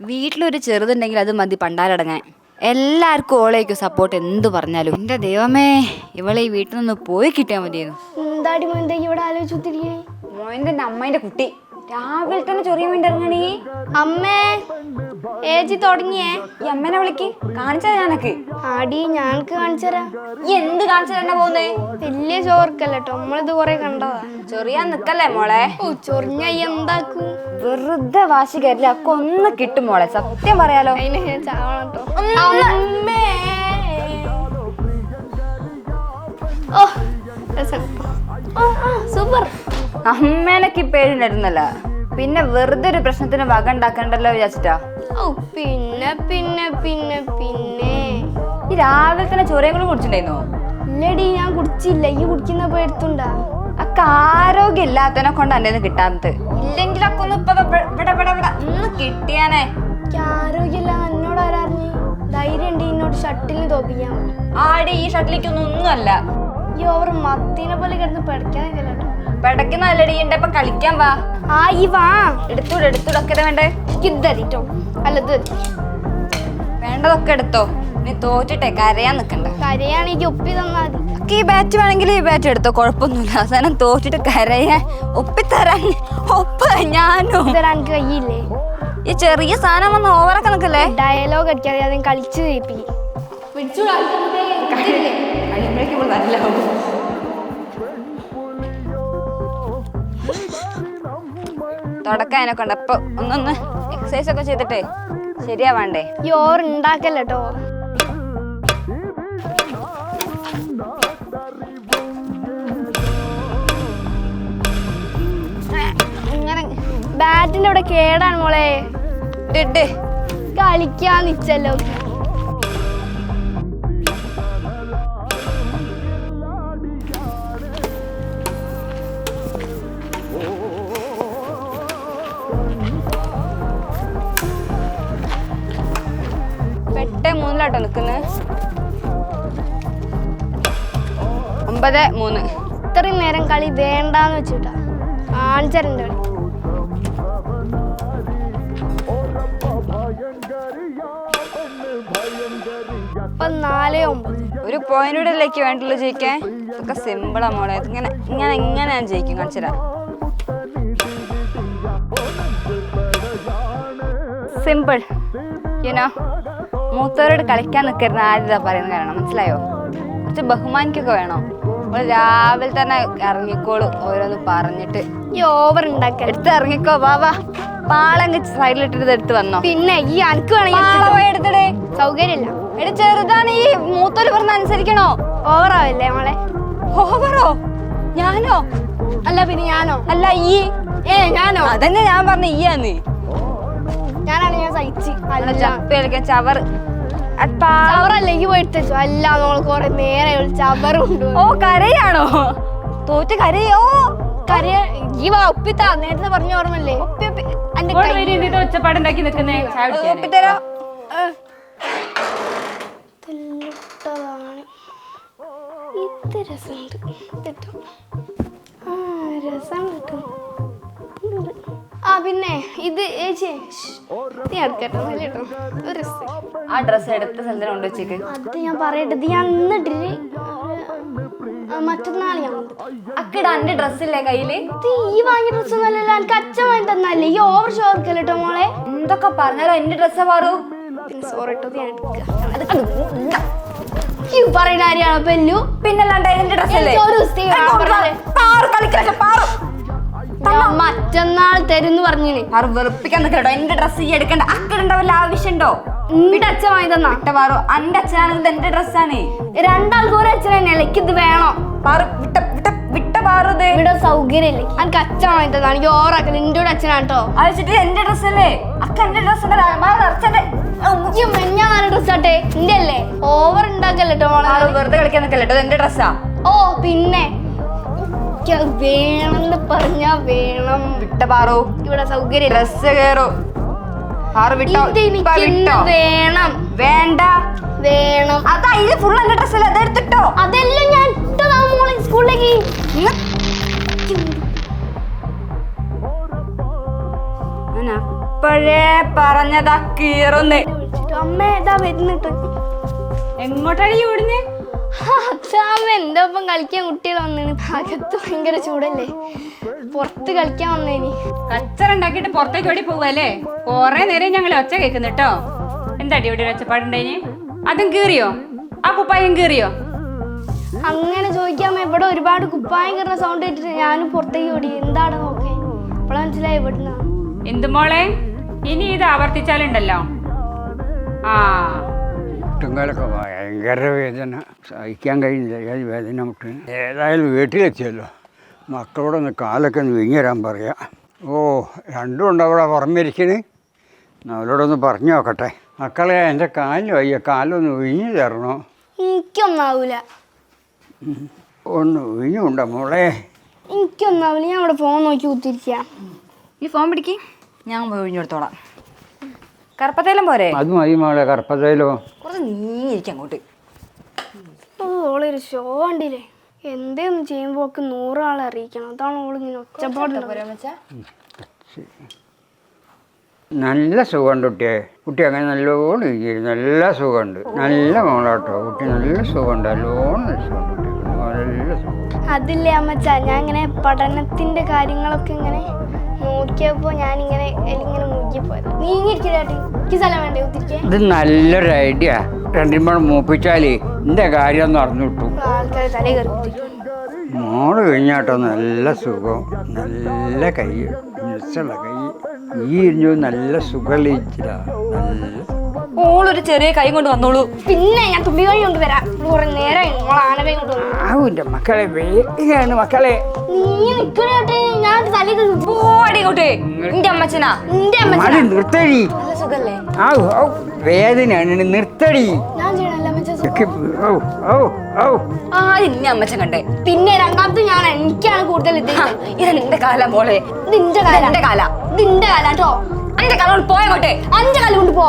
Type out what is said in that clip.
വീട്ടിലൊരു ചെറുതുണ്ടെങ്കിൽ അത് മതി പണ്ടാരടങ്ങാൻ. എല്ലാവർക്കും ഓളേക്കും സപ്പോർട്ട് എന്ത് പറഞ്ഞാലും. എന്റെ ദൈവമേ ഇവളെ ഈ വീട്ടിൽ നിന്ന് പോയി കിട്ടിയാൽ മതിയായിരുന്നു. എന്താടി മോന്റെ ഇവിടെ ആലോചിച്ചിരിക്കേ മോന്റെ അമ്മേന്റെ കുട്ടി. രാവിലെ തന്നെ ചൊറിയാൻ വേണ്ടി ഇറങ്ങണീ. അമ്മേ ഏജി തുടങ്ങിയേ. ഈ അമ്മേനെ വിളിക്ക് കാണിച്ചാ ഞാനക്ക്. ആടി ഞങ്ങൾക്ക് കാണിച്ചരാ. ഈ എന്ത് കാണിച്ചു തന്നെ പോകുന്നേ വലിയ ചോർക്കല്ല കേട്ടോ നമ്മളിത് കൊറേ കണ്ടതാ. ചൊറിയാൻ നിക്കല്ലേ മോളെ? ഓ ചൊറിഞ്ഞ എന്താക്കും? വെറുതെ വാശി കയറില്ല ഒക്കെ ഒന്ന് കിട്ടും മോളെ സത്യം പറയാലോ. അതിന് ഞാൻ ചാവണം കേട്ടോ അമ്മേ. ഓ സൂപ്പർ. അമ്മേനൊക്കെ പേരുണ്ടായിരുന്നല്ല പിന്നെ വെറുതെ ഒരു പ്രശ്നത്തിന് വക ഉണ്ടാക്കണ്ടല്ലോ വിചാരിച്ചിട്ടാ. ഓ പിന്നെ പിന്നെ പിന്നെ പിന്നെ. ഈ രാവിലെ തന്നെ ചൊറിയങ്ങളും കുടിച്ചിട്ടുണ്ടായിരുന്നു? ഇല്ലടി ഞാൻ കുടിച്ചില്ല. ഈ കുടിക്കുന്ന പോയി എടുത്തുണ്ടാ. അക്ക ആരോഗ്യം ഇല്ലാത്തതിനെ കൊണ്ട് എന്റെ കിട്ടാത്തത്. അക്ക ഒന്ന് ഇപ്പൊ ദാ ഇവിടെ ഇവിടെ ഇവിടെ ഇവിടെ ഒന്ന് കിട്ടിയാനേ. ആരോഗ്യമില്ല എന്നോട് ആരാറിഞ്ഞു? ധൈര്യം ഉണ്ട് എന്നോട് ഷട്ടിലിന് തോപ്പിക്കാൻ. ആടി ഈ ഷട്ടിലേക്ക് ഒന്നും ഒന്നുമല്ല. ഈ ഓവർ മത്തിനെ പോലെ കിടന്ന് പഠിക്കാനൊക്കെ കേട്ടോ നല്ലടി ഇപ്പൊ കളിക്കാൻ വാ. ആ ഈ വാ. എടുത്തൂടെ എടുത്തൂടൊക്കെ വേണ്ടേ? ഇത് വേണ്ടതൊക്കെ എടുത്തോ. നീ തോറ്റിട്ടെ കരയാൻ നിക്കണ്ട. കരയാണെങ്കിൽ ഒപ്പി തന്നാ മതി. ഒക്കെ ഈ ബാറ്റ് വേണമെങ്കിൽ ഈ ബാറ്റ് എടുത്തോ കുഴപ്പമൊന്നുമില്ല. അവസാനം തോറ്റിട്ട് കരയാൻ ഒപ്പിത്തരാൻ ഒപ്പ് ഞാനോ. തരാൻ കഴിയില്ലേ ഈ ചെറിയ സാധനം വന്ന് ഓവറൊക്കെ നിൽക്കല്ലേ? ഡയലോഗ് അടിക്കാതെ അതും കളിച്ച് ജയിപ്പിക്കും തുടക്കം അതിനൊക്കെ ഉണ്ട്. അപ്പൊ ഒന്നൊന്ന് എക്സസൈസ് ഒക്കെ ചെയ്തിട്ടേ ശരിയാവാണ്ടേ ഈ ഉണ്ടാക്കല്ലോ ഇങ്ങനെ ബാറ്റിന്റെ അവിടെ കേടാണ് മോളെ. കളിക്കാന്നിച്ചല്ലോ കളിക്കാൻ നിച്ചല്ലോ. എട്ട് നിൽക്കുന്നത് ഒമ്പത് മൂന്ന്. ഇത്രയും നേരം കളി വേണ്ടാന്ന് വെച്ചിട്ടാ. കാണിച്ചറിന്റെ കളി. ഇപ്പൊ നാല് ഒമ്പത്. ഒരു പോയിന്റിലേക്ക് വേണ്ടുള്ളൂ ജയിക്കേ ഒക്കെ സിമ്പിളാ മോളെ. ഇങ്ങനെ ഇങ്ങനെ ഇങ്ങനെ ഞാൻ ജയിക്കും കാണിച്ചുതരാം. സിമ്പിൾ യുനോ മൂത്തവരോട് കളിക്കാൻ നിൽക്കരുന്ന ആദ്യതാ പറയുന്ന കാരണം മനസ്സിലായോ? കുറച്ച് ബഹുമാനിക്കൊക്കെ വേണോ. നമ്മൾ രാവിലെ തന്നെ ഇറങ്ങിക്കോളും ഓരോന്ന് പറഞ്ഞിട്ട്. ഈ ഓവർ ഉണ്ടാക്കി എടുത്ത് ഇറങ്ങിക്കോ വാ വാ. പാളങ്ങ് സൈഡിലിട്ടിട്ട് എടുത്ത് വന്നോ. പിന്നെ ഈ അനക്ക് പാള വേണമെങ്കിൽ എടുത്തിടേ. സൗകര്യമില്ല. എടി ചെറുതാണ് ഈ മൂത്തോൽ പറഞ്ഞ അനുസരിക്കണോ? ഓവർ ആവില്ലേ മോളെ? ഓവറോ ഞാനോ? അല്ല പിന്നെ ഞാനോ? അല്ല ഈ ഏ ഞാനോ? അതന്നെ ഞാൻ പറഞ്ഞ ഞാനാണ് ഞാൻ സഹിച്ച്. അല്ല ചപ്പ കളിക്കാൻ ചവറ് അത് പാ- ചവറല്ലെങ്കിൽ പോയിട്ട് അല്ല നമ്മൾ കൊറേ നേരെ ചവർ ഓ കരയാണോ? തോറ്റ് കരയോ? ഈ നേരത്തെ പറഞ്ഞ ഓർമ്മല്ലേ ഒച്ചപ്പാടുണ്ടാക്കി നിൽക്കുന്നേ. ഒപ്പിത്തരോ തെല്ലിട്ടതാണ്. ഇത് രസമുണ്ട്. രസം പിന്നെ ഇത് ഏച്ചി ഞാൻ എടുക്കട്ടോ കേട്ടോ. ഒരു രസം. ആ ഡ്രസ്സ് എടുത്ത സ്ഥലത്തിന് കൊണ്ട് വെച്ചേക്ക്. അത് ഞാൻ പറയട്ടെ ഇത് ഞാൻ ഇന്നിട്ടിട്ട് മറ്റന്നാൾ ഞാൻ അക്കിട എന്റെ ഡ്രസ്സില്ലേ കയ്യിൽ? ഈ വാങ്ങിയ ഡ്രസ് ഒന്നല്ലല്ലോ എനിക്ക് അച്ഛൻ വാങ്ങി തന്നല്ലേ ഈ ഓവർ ഷോ എടുക്കല്ലോ കേട്ടോ മോളെ. എന്തൊക്കെ പറഞ്ഞാലോ എന്റെ ഡ്രസ്സ് പാറു സോറി കേട്ടോ ഞാൻ പറയുന്ന പെല്ലു? പിന്നല്ലാണ്ട് എന്റെ ഡ്രസ്സല്ലേ ഒരു ദിവസത്തെ മറ്റന്നാൾ തരും പറഞ്ഞിന്. പാറു വെറുപ്പിക്കാൻ നിൽക്കട്ടോ എന്റെ ഡ്രസ്സ് ഈ എടുക്കണ്ട. അക്കടണ്ട വല്ല ആവശ്യമുണ്ടോ എന്നിട്ട് അച്ഛൻ വാങ്ങി തന്നാ. വിട്ട പാറു എന്റെ അച്ഛനാണെങ്കിൽ എന്റെ ഡ്രസ്സാണ് രണ്ടാൾക്ക് ഒരു അച്ഛൻ തന്നെയല്ലേ എനിക്ക് ഇത് വേണോ. പാറു വിട്ട വിട്ട വിട്ട പാറുത് ഇവിടെ സൗകര്യമില്ലേ എനിക്ക് അച്ഛൻ വാങ്ങി തന്നാ. എനിക്ക് ഓറാക്കല. എന്റെ കൂടെ അച്ഛനാട്ടോ അയച്ചിട്ട് എന്റെ ഡ്രസ്സല്ലേ അക്ക എന്റെ മെഞ്ഞാ നല്ല ഡ്രസ് ആട്ടെ. എന്റെ അല്ലേ? ഓവർ ഉണ്ടാക്കല്ലോ കേട്ടോ വെറുതെ കളിക്കാൻ നിൽക്കല്ലോ എന്റെ ഡ്രസ്സാ ഓ പിന്നെ. എനിക്കത് വേണമെന്ന് പറഞ്ഞാ വേണം. വിട്ട പാറോ ഇവിടെ സൗകര്യം ഡ്രസ് കേറോ. പാറു വിട്ടോ. ഇത് ഇപ്പൊ എനിക്ക് വിട്ടോ. വേണം. വേണ്ട. വേണം. അതാ ഇത് ഫുൾ എന്റെ ഡ്രസ്സല്ലേ അതെടുത്തിട്ടോ അതെല്ലാം ഞാൻ ഇട്ടതാ മോളെ സ്കൂളിലേക്ക്. അപ്പോഴേ പറഞ്ഞതാ കീറുന്നേ. അമ്മ ഏതാ വരുന്നിട്ട്. എങ്ങോട്ടാണ് ഈ ഓടുന്നേ? അച്ഛാമ്മ എന്റെ ഒപ്പം കളിക്കാൻ കുട്ടികൾ വന്നേന്. അകത്ത് ഭയങ്കര ചൂടല്ലേ? പുറത്ത് കളിക്കാൻ വന്നേനി. കച്ചറ ഉണ്ടാക്കിയിട്ട് പുറത്തേക്ക് ഓടി പോവല്ലേ കൊറേ നേരം ഞങ്ങൾ ഒച്ച കേൾക്കുന്നു കേട്ടോ. എന്താടി ഇവിടെ ഒച്ചപ്പാടുണ്ടേനി അതും കീറിയോ? ആ കുപ്പായം കീറിയോ? അങ്ങനെ ചോദിക്കാൻ ഇവിടെ ഒരുപാട് കുപ്പായം കീറുന്ന സൗണ്ട് കേട്ടിട്ട് ഞാനും പുറത്തേക്ക് ഓടി. എന്താണ് നോക്കേ? അപ്പോഴാ മനസ്സിലായി ഇവിടുന്ന്. എന്ത് മോളെ? ഇനി ഇത് ആവർത്തിച്ചാലുണ്ടല്ലോ. ആ. മുട്ടുങ്കാലൊക്കെ ഭയങ്കര വേദന. സഹിക്കാൻ കഴിയുന്നില്ല. ഏത് വേദന മുട്ടിന്? ഏതായാലും വീട്ടിലെത്തിയല്ലോ. മക്കളോടൊന്ന് കാലൊക്കെ ഒന്ന് വിങ്ങി തരാൻ പറയാം. ഓ രണ്ടും ഉണ്ട് അവിടെ പുറമിരിക്കണ്. അവരോടൊന്ന് പറഞ്ഞു നോക്കട്ടെ. മക്കളെ എന്റെ കാലിന് വയ്യ. കാലൊന്ന് വിങ്ങി തരണോ? എനിക്കൊന്നാവൂല. ഒന്ന് വിഞ്ഞുണ്ടോ മോളെ? എനിക്കൊന്നാവൂല. ഞാൻ അവിടെ ഫോൺ നോക്കി കുത്തിരിക്കാം. ഈ ഫോൺ പിടിക്ക്. ഞാൻ പോയി ഒഴിഞ്ഞെടുത്തോളാം കറുപ്പത്തേലും പോരെ? അത് മതി മോളെ കറുപ്പത്തേലോ കുറച്ച് നീങ്ങിയിരിക്കും അങ്ങോട്ട്. ഓ ഓളൊരു ഷോ വണ്ടിയിലേ എന്തേന്ന് ചെയ്യുമ്പോൾ ഒക്കെ നൂറാളെ അറിയിക്കണം. അതാണ് ഓളിങ്ങനെ ഒച്ചപ്പാട് നല്ല സുഖമുണ്ട് കുട്ടിയെ. കുട്ടി അങ്ങനെ നല്ലോണം ഇരിക്കുന്നു നല്ല സുഖമുണ്ട്. നല്ല മോളാട്ടോ. കുട്ടി നല്ല സുഖമുണ്ട്. നല്ലോണം സുഖമുണ്ട്. നല്ല സുഖം അതില്ലേ അമ്മച്ച? ഞാൻ ഇങ്ങനെ പഠനത്തിന്റെ കാര്യങ്ങളൊക്കെ ഇങ്ങനെ നോക്കിയപ്പോ ഞാൻ ഇങ്ങനെ ഇങ്ങനെ മുങ്ങിപ്പോയത് നീ ഇങ്ങിരിക്കട്ടെ എനിക്ക് സ്ഥലം വേണ്ടേ കുത്തിരിക്കേ ഇത് നല്ലൊരു ഐഡിയ. രണ്ടും കൂടെ മൂപ്പിച്ചാലേ എന്റെ കാര്യം അറിഞ്ഞിട്ടു കിട്ടും. ആൾക്കാർ തലേ കയറി മോൾ കഴിഞ്ഞാട്ടോ നല്ല സുഖം. നല്ല കൈ മിസ്സുള്ള കൈ. ഈ ഇരിഞ്ഞു നല്ല സുഖമില്ല നല്ല ഓളൊരു ചെറിയ കൈ കൊണ്ട് വന്നോളൂ. പിന്നെ ഞാൻ തുമ്പി കൈ കൊണ്ട് വരാം. കുറെ നേരം മോൾ ആനവേ കൊണ്ട് ആവൂന്റെ മക്കളെ വേഗമാണ് മക്കളെ. നീ നിക്കണേട്ടെ ഞാൻ അമ്മച്ചനാ. നിന്റെ നിർത്തടി. സുഖല്ലേ? വേദനയാണ്. നിർത്തടി. ഞാൻ ചെയ്യണല്ല അമ്മച്ചൻ? കണ്ടേ. പിന്നെ രണ്ടാമത് ഞാൻ എനിക്കാണ് കൂടുതൽ ഇത് കാല മോളെ. നിന്റെ കാല. എന്റെ കാല. നിന്റെ കാല കേട്ടോ? എന്റെ കാല പോയങ്ങോട്ടെ. അഞ്ച് കാലം കൊണ്ട് പോ.